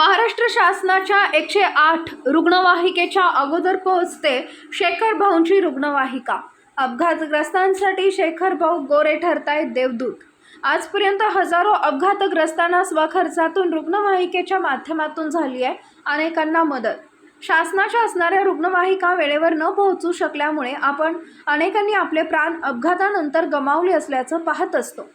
महाराष्ट्र शासनाच्या एकशे आठ रुग्णवाहिकेच्या अगोदर पोहोचते शेखर भाऊंची रुग्णवाहिका. अपघातग्रस्तांसाठी शेखर भाऊ गोरे ठरतायत देवदूत. आजपर्यंत हजारो अपघातग्रस्तांना स्वखर्चातून रुग्णवाहिकेच्या माध्यमातून झाली आहे अनेकांना मदत. शासनाच्या असणाऱ्या रुग्णवाहिका वेळेवर न पोहोचू शकल्यामुळे आपण अनेकांनी आपले प्राण अपघातानंतर गमावले असल्याचं पाहत असतो.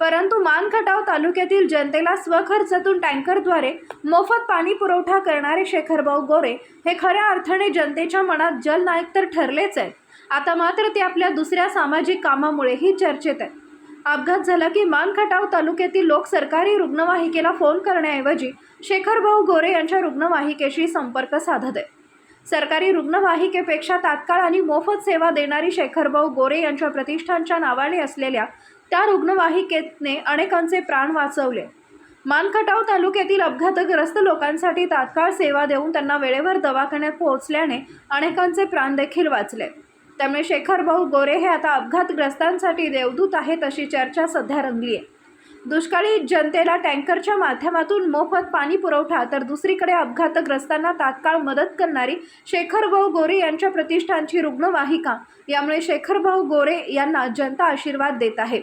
परंतु मानखटाव तालुक्यातील जनतेला स्वखर्चातून टँकरद्वारे मोफत पाणी पुरवठा करणारे शेखरभाऊ गोरे हे खऱ्या अर्थाने जनतेच्या मनात जलनायक तर ठरलेच आहेत. आता मात्र ते आपल्या दुसऱ्या सामाजिक कामामुळेही चर्चेत आहेत. अपघात झाला की मानखटाव तालुक्यातील लोक सरकारी रुग्णवाहिकेला फोन करण्याऐवजी शेखरभाऊ गोरे यांच्या रुग्णवाहिकेशी संपर्क साधत आहेत. सरकारी रुग्णवाहिकेपेक्षा तात्काळ आणि मोफत सेवा देणारी शेखरभाऊ गोरे यांच्या प्रतिष्ठानच्या नावाने असलेल्या त्या रुग्णवाहिकेतने अनेकांचे प्राण वाचवले. मानखटाव तालुक्यातील अपघातग्रस्त लोकांसाठी तात्काळ सेवा देऊन त्यांना वेळेवर दवाखान्यात पोहोचल्याने अनेकांचे प्राण देखील वाचले. त्यामुळे शेखरभाऊ गोरे हे आता अपघातग्रस्तांसाठी देवदूत आहेत अशी चर्चा सध्या रंगली आहे. दुष्काळी जनतेला टँकरच्या माध्यमातून मोफत पाणी पुरवठा तर दुसरीकडे अपघातग्रस्तांना तात्काळ मदत करणारी शेखरभाऊ गोरे यांच्या प्रतिष्ठानची रुग्णवाहिका यामुळे शेखरभाऊ गोरे यांना जनता आशीर्वाद देत आहे.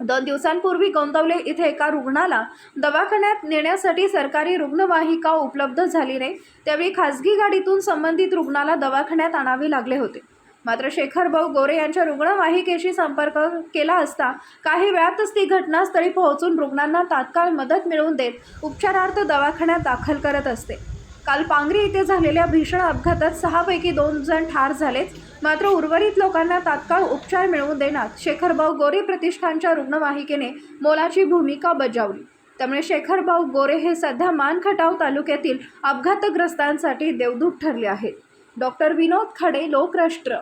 दोन दिवसांपूर्वी गोंदवले इथे एका रुग्णाला दवाखान्यात नेण्यासाठी सरकारी रुग्णवाहिका उपलब्ध झाली नाही त्यावेळी खासगी गाडीतून संबंधित रुग्णाला दवाखान्यात आणावे लागले होते. मात्र शेखर भाऊ गोरे यांच्या रुग्णवाहिकेशी संपर्क केला असता काही वेळातच ती घटनास्थळी पोहोचून रुग्णांना तात्काळ मदत मिळवून देत उपचारार्थ दवाखान्यात दाखल करत असते. काल पांगरी इथे झालेल्या भीषण अपघातात सहापैकी दोन जण ठार झालेत. मात्र उर्वरित लोकांना तात्काळ उपचार मिळवून देण्यात शेखरभाऊ गोरे प्रतिष्ठानच्या रुग्णवाहिकेने मोलाची भूमिका बजावली. त्यामुळे शेखरभाऊ गोरे हे सध्या मानखटाव तालुक्यातील अपघातग्रस्तांसाठी देवदूत ठरले आहेत. डॉक्टर विनोद खडे लोकराष्ट्र.